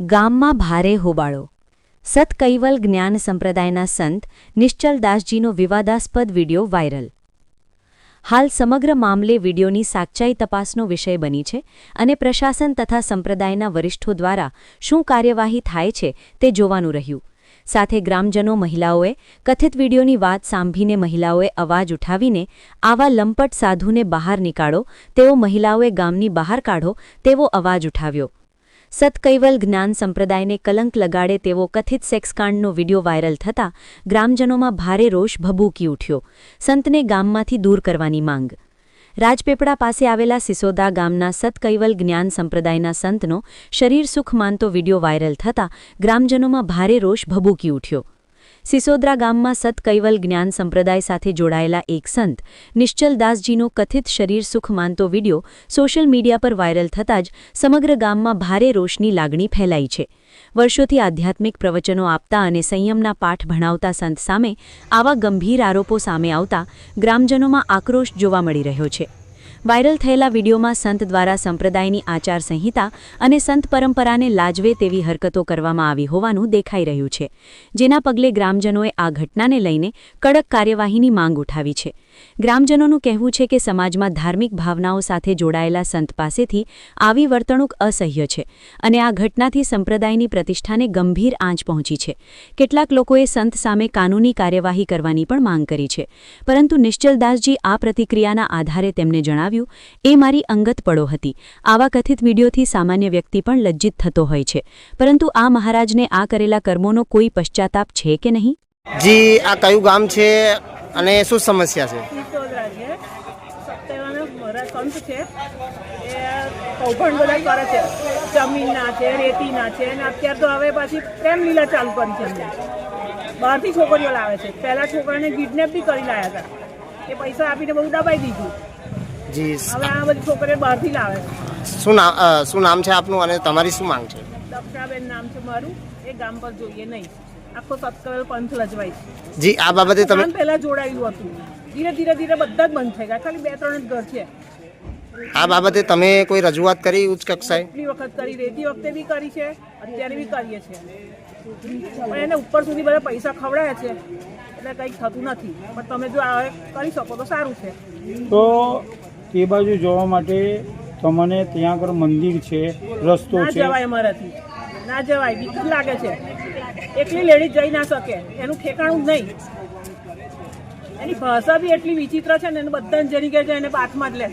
ગામમાં ભારે હોબાળો. સતકૈવલ જ્ઞાન સંપ્રદાયના સંત નિશ્ચલદાસજીનો વિવાદાસ્પદ વીડિયો વાયરલ. હાલ સમગ્ર મામલે વિડીયોની સાચાઈ તપાસનો વિષય બની છે અને પ્રશાસન તથા સંપ્રદાયના વરિષ્ઠો દ્વારા શું કાર્યવાહી થાય છે તે જોવાનું રહ્યું. સાથે ગ્રામજનો મહિલાઓએ કથિત વિડીયોની વાત સાંભળીને મહિલાઓએ અવાજ ઉઠાવીને આવા લંપટ સાધુને બહાર નીકાળો, તેઓ મહિલાઓએ ગામની બહાર કાઢો તેવો અવાજ ઉઠાવ્યો. સતકૈવલ જ્ઞાન સંપ્રદાયને કલંક લગાડે તેવો કથિત સેક્સકાંડનો વીડિયો વાયરલ થતાં ગ્રામજનોમાં ભારે રોષ ભભૂકી ઉઠ્યો. સંતને ગામમાંથી દૂર કરવાની માંગ. રાજપીપળા પાસે આવેલા સિસોદા ગામના સતકૈવલ જ્ઞાન સંપ્રદાયના સંતનો શરીર સુખ માનતો વીડિયો વાયરલ થતાં ગ્રામજનોમાં ભારે રોષ ભભૂકી ઉઠ્યો. સિસોદરા ગામમાં સતકૈવલ જ્ઞાન સંપ્રદાય સાથે જોડાયેલા એક સંત નિશ્ચલદાસજીનો કથિત શરીર સુખ માનતો વિડિયો સોશિયલ મીડિયા પર વાયરલ થતાં જ સમગ્ર ગામમાં ભારે રોષની લાગણી ફેલાઈ છે. વર્ષોથી આધ્યાત્મિક પ્રવચનો આપતા અને સંયમના પાઠ ભણાવતા સંત સામે આવા ગંભીર આરોપો સામે આવતા ગ્રામજનોમાં આક્રોશ જોવા મળી રહ્યો છે. વાયરલ થયેલા વિડીયોમાં સંત દ્વારા સંપ્રદાયની આચારસંહિતા અને સંત પરંપરાને લાજવે તેવી હરકતો કરવામાં આવી હોવાનું દેખાઈ રહ્યું છે, જેના પગલે ગ્રામજનોએ આ ઘટનાને લઈને કડક કાર્યવાહીની માંગ ઉઠાવી છે. ગ્રામજનોનું કહેવું છે કે સમાજમાં ધાર્મિક ભાવનાઓ સાથે જોડાયેલા સંત પાસેથી આવી વર્તણૂક અસહ્ય છે અને આ ઘટનાથી સંપ્રદાયની પ્રતિષ્ઠાને ગંભીર આંચ પહોંચી છે. કેટલાક લોકોએ સંત સામે કાનૂની કાર્યવાહી કરવાની પણ માંગ કરી છે. પરંતુ નિશ્ચલદાસજી આ પ્રતિક્રિયાના આધારે તેમને જણાવ્યું, એ મારી અંગત પડો હતી. આવા કથિત વિડીયોથી સામાન્ય વ્યક્તિ પણ લજ્જિત થતો હોય છે. પરંતુ આ મહારાજને આ કરેલા કર્મોનો કોઈ પશ્ચાતાપ છે કે નહીં? જી, આ કયું ગામ છે? અને શું સમસ્યા છે? મારા સંત છે. એ કૌભાંડ બધા કરે છે. જમીનના છે રેતીના છે અને અત્યારે તો હવે પાછી પ્રેમ લીલા ચાલુ કરી છે એમને? બહારથી છોકરીઓ લાવે છે. પહેલાં છોકરાને કિડનેપ બી કરી લાયા હતા. એ પૈસા આપીને બહુ દબાઈ દીધું. જી હવે આ બધી છોકરીઓ બહારથી લાવે છે. શું નામ શું નામ છે આપનું અને તમારી શું માંગ છે? દક્ષાબેન નામ છે મારું. એ ગામ પર જોઈએ નહીં. આખો સત્કરેલ પંથ લજવાય છે. જી આ બાબતે તમે પહેલા જોડાયેલું હતું. ધીરે ધીરે ધીરે બધા જ બંધ થઈ ગયા. ખાલી બે ત્રણ જ ઘર છે. આ બાબતે તમે કોઈ રજૂઆત કરી ઉચ્ચ કક્ષાએ? કેટલી વખત કરી? રેતી વખતે બી કરી છે. અત્યારે બી કરીએ છીએ. પણ એને ઉપર સુધી બધા પૈસા ખવડાયા છે. એટલે કંઈક થતું નથી. પણ તમે જો આ કરી શકો તો સારું છે. તો તે બાજુ જોવા માટે તમને ત્યાં આગળ મંદિર છે રસ્તો ના જવાય અમારાથી. ના જવાય. બીક લાગે છે. એકલી લેડી જઈ ના શકે. એનું ઠેકાણું નહીં. એની ભાષા બી એટલી વિચિત્ર છે ને, એને બધાને જરી ગયા છે એને બાથમાં જ લે.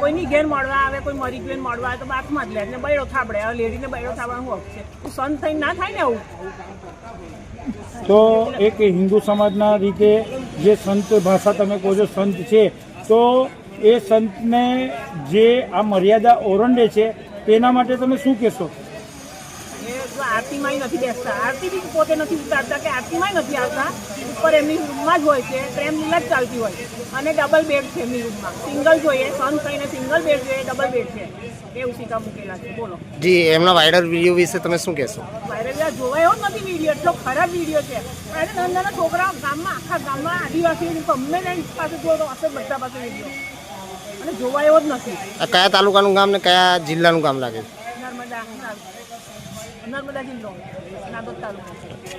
કોઈની ઘેર મળવા આવે, કોઈ મરી ગયું મળવા આવે તો બાથમાં જ લે. ને બૈડો થાબડે. હવે લેડીને બૈડો થાબવાનું હક છે. તું સંત થઈને ના થાય ને આવું? તો એક હિન્દુ સમાજના રીતે જે સંત ભાષા તમે કહો છો સંત છે, તો એ સંતને જે આ મર્યાદા ઓરંડે છે, તેના માટે તમે શું કહેશો? જો આરતીમાં નથી બેસતા. આરતી બી પોતે નથી ઉતારતા કે આરતીમાં નથી આવતા. ઉપર એમની રૂમમાં જ હોય છે પ્રેમ લીલા જ ચાલતી હોય અને ડબલ બેડ છે એમની રૂમમાં સિંગલ જોઈએ સન થઈને સિંગલ બેડ જોઈએ ડબલ બેડ છે. એવું સીધા મૂકેલા છે. બોલો. જી એમના વાયરલ વીડિયો વિશે તમે શું કહેશો? વાયરલ જોવાયો જ નથી વીડિયો એટલો ખરાબ વીડિયો છે. પણ નાના નાના છોકરા ગામમાં આખા ગામમાં આદિવાસી ગમે ને પાસે જોવો તો હશે બધા પાસે વીડિયો અને જોવાયો જ નથી. આ કયા તાલુકાનું ગામ ને કયા જિલ્લાનું ગામ લાગે? છે normalement, c'est un autre talent.